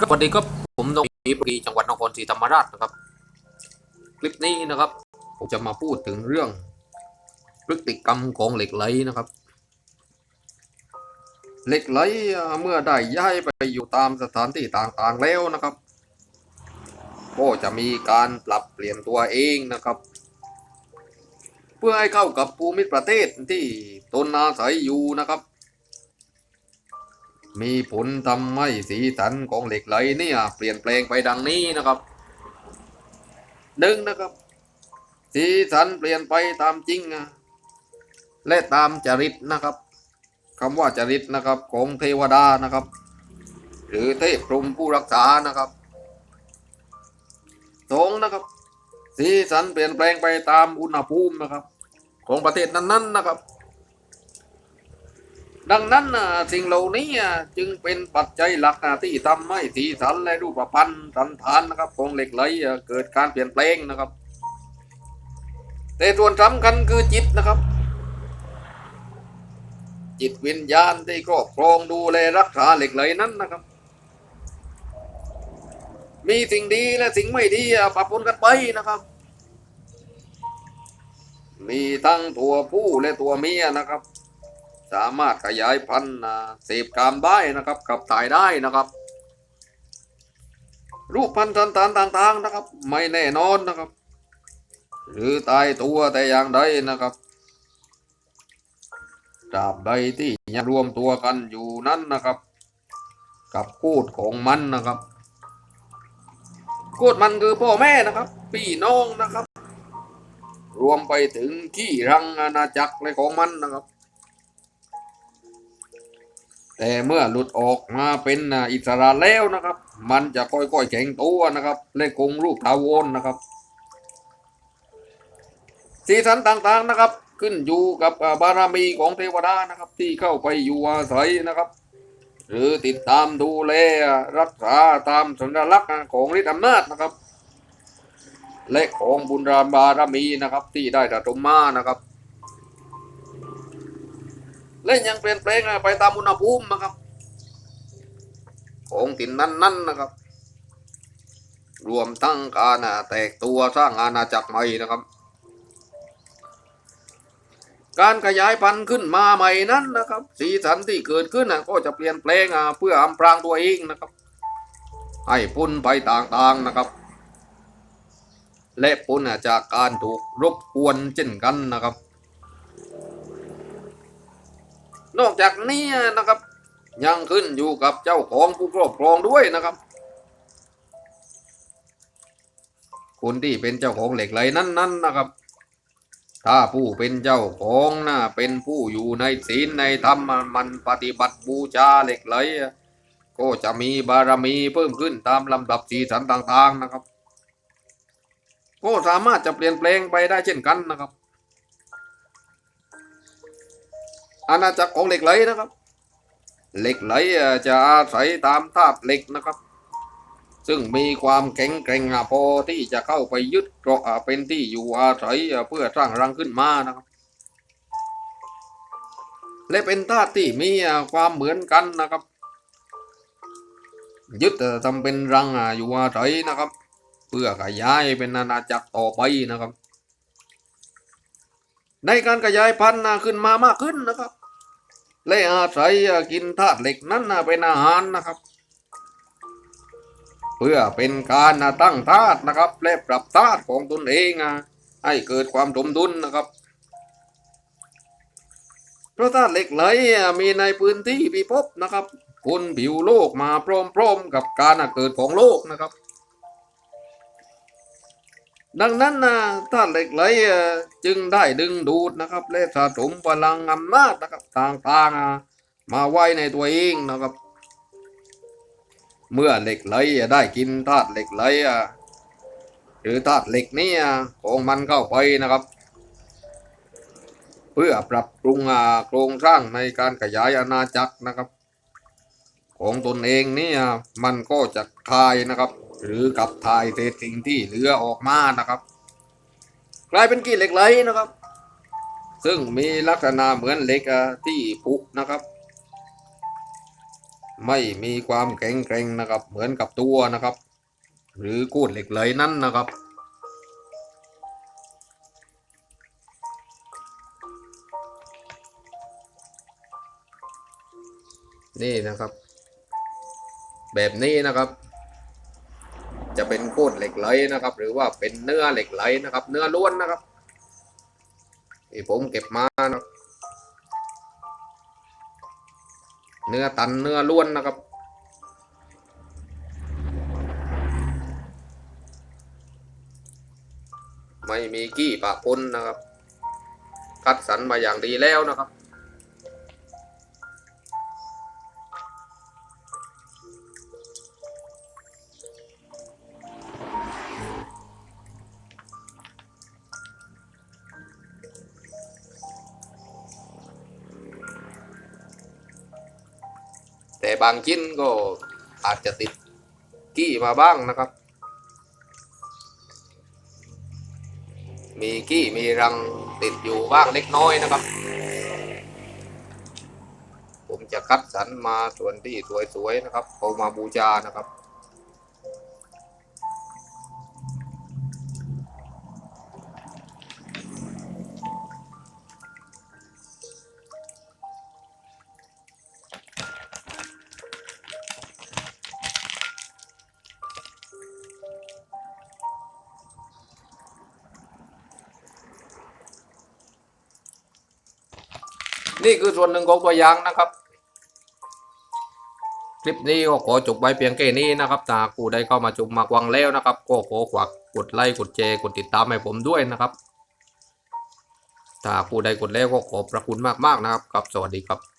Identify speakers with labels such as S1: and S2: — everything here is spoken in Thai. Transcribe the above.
S1: ครับสวัสดีครับผมนงศรีปรีจังหวัดนครศรีธรรมราชนะครับ คลิปนี้นะครับ ผมจะมาพูดถึงเรื่องพฤติกรรมของเหล็กไหลนะครับ เหล็กไหลเมื่อได้ย้ายไปอยู่ตามสถานที่ต่างๆแล้วนะครับ ก็จะมีการปรับเปลี่ยนตัวเองนะครับ เพื่อให้เข้ากับภูมิประเทศที่ตนอาศัยอยู่นะครับ มีผลทำให้สีสันของเหล็กไหลเนี่ยเปลี่ยนแปลงไปดังนี้นะครับหนึ่งนะครับ สีสันเปลี่ยนไปตามจริงอะและตามจริตนะครับคำว่าจริตนะครับของเทวดานะครับ หรือเทพพรหมผู้รักษานะครับสองนะครับ สีสันเปลี่ยนแปลงไปตามอุณหภูมินะครับ ของประเทศนั้นๆนะครับ ดังนั้นสิ่งเหล่านี้จึงเป็นปัจจัยหลักที่ทำให้สีสันและรูปพันธ์สันฐานนะครับของเหล็กไหลเกิดการเปลี่ยนแปลงนะครับ แต่ส่วนสำคัญคือจิตนะครับ จิตวิญญาณที่ครอบครองดูแลรักษาเหล็กไหลนั้นนะครับ มีสิ่งดีและสิ่งไม่ดีปะปนกันไปนะครับมีทั้งตัวผู้และตัวเมียนะครับ สามารถขยายพันธุ์อ่าเสพกามได้นะครับขับถ่ายได้นะครับ รูปพันธุ์ต่างๆต่าง ๆนะครับ ไม่แน่นอนนะครับ หรือตายตัวแต่อย่างใดนะครับตราบใดที่ยังรวมตัวกันอยู่นั้นนะครับ กับกูดของมันนะครับกูดมันคือพ่อแม่นะครับ พี่น้องนะครับ รวมไปถึงขี้รังอาณาจักรในของมันนะครับ แต่เมื่อหลุดออกมาเป็นอิสระแล้วนะครับ มันจะค่อยๆแข็งตัวนะครับและคงรูปถาวรนะครับ สีสันต่างๆนะครับ ขึ้นอยู่กับบารมีของเทวดานะครับ ที่เข้าไปอยู่อาศัยนะครับ หรือติดตามดูแลรักษาตามสัญลักษณ์ของฤทธิ์อำนาจนะครับ และของบุญรามบารมีนะครับที่ได้ระดมมานะครับ และยังเปลี่ยนแปลงไปตามอุณหภูมินะครับ ของถิ่นนั้นๆนะครับ รวมทั้งการแตกตัวสร้างอาณาจักรใหม่นะครับ การขยายพันธุ์ขึ้นมาใหม่นั้นนะครับ สีสันที่เกิดขึ้นนะก็จะเปลี่ยนแปลงเพื่ออำพรางตัวเองนะครับ ให้พ้นไปต่างๆนะครับ และพ้นอะจากการถูกรบกวนเช่นกันนะครับ นอกจากนี้นะครับ ยังขึ้นอยู่กับเจ้าของผู้ครอบครองด้วยนะครับคนที่เป็นเจ้าของเหล็กไหลนั้นๆนะครับ ถ้าผู้เป็นเจ้าของนะเป็นผู้อยู่ในศีลในธรรมมันปฏิบัติบูชาเหล็กไหลก็จะมีบารมีเพิ่มขึ้นตามลำดับสีสันต่างๆนะครับ ก็สามารถจะเปลี่ยนแปลงไปได้เช่นกันนะครับ อาณาจักรของเหล็กไหลนะครับ เหล็กไหลจะอาศัยตามธาตุเหล็กนะครับ ซึ่งมีความแข็งแกร่งพอที่จะเข้าไปยึดเกาะเป็นที่อยู่อาศัยเพื่อสร้างรังขึ้นมานะครับ และเป็นธาตุที่มีความเหมือนกันนะครับ ยึดทำเป็นรังอยู่อาศัยนะครับ เพื่อขยายเป็นอาณาจักรต่อไปนะครับในการขยายพันธุ์ขึ้นมามากขึ้นนะครับ และอาศัยกินธาตุเหล็กนั้นเป็นอาหารนะครับ เพื่อเป็นการตั้งธาตุนะครับ และปรับธาตุของตนเองอะให้เกิดความสมดุลนะครับเพราะธาตุเหล็กไหลมีในพื้นที่พิภพนะครับบนผิวโลกมาพร้อมๆกับการเกิดของโลกนะครับ ดังนั้นนะธาตุเหล็กไหลจึงได้ดึงดูดนะครับและสะสมพลังอำนาจนะครับต่างๆอะมาไว้ในตัวเองนะครับ เมื่อเหล็กไหลได้กินธาตุเหล็กไหลหรือธาตุเหล็กนี่ของมันเข้าไปนะครับ เพื่อปรับปรุงโครงสร้างในการขยายอาณาจักรนะครับ ของตนเองเนี่ยมันก็จะคายนะครับ หรือกับถ่ายเศษสิ่งที่เหลือออกมานะครับ กลายเป็นกีเหล็กไหลนะครับ ซึ่งมีลักษณะเหมือนเหล็กที่ผุนะครับ ไม่มีความแข็งแกร่งนะครับ เหมือนกับตัวนะครับ หรือกูดเหล็กไหลนั้นนะครับนี่นะครับ แบบนี้นะครับ จะเป็นโคตรเหล็กไหลนะครับ หรือว่าเป็นเนื้อเหล็กไหลนะครับ เนื้อล้วนนะครับที่ผมเก็บมานะเนื้อตันเนื้อล้วนนะครับ ไม่มีกี้ปะปนนะครับ คัดสรรมาอย่างดีแล้วนะครับ แต่บางชิ้นก็อาจจะติดกี้มาบ้างนะครับ มีกี้มีรังติดอยู่บ้างเล็กน้อยนะครับ ผมจะคัดสรรมาส่วนที่สวยๆนะครับเอามาบูชานะครับ นี่คือส่วนหนึ่งของตัวอย่างนะครับ คลิปนี้ก็ขอจบไว้เพียงแค่นี้นะครับถ้ากูได้เข้ามาชมมากวังแล้วนะครับ ก็ขอขวักกดไลค์กดแชร์กดติดตามให้ผมด้วยนะครับถ้ากูได้กดแล้วก็ขอบพระคุณมากๆนะครับครับสวัสดีครับ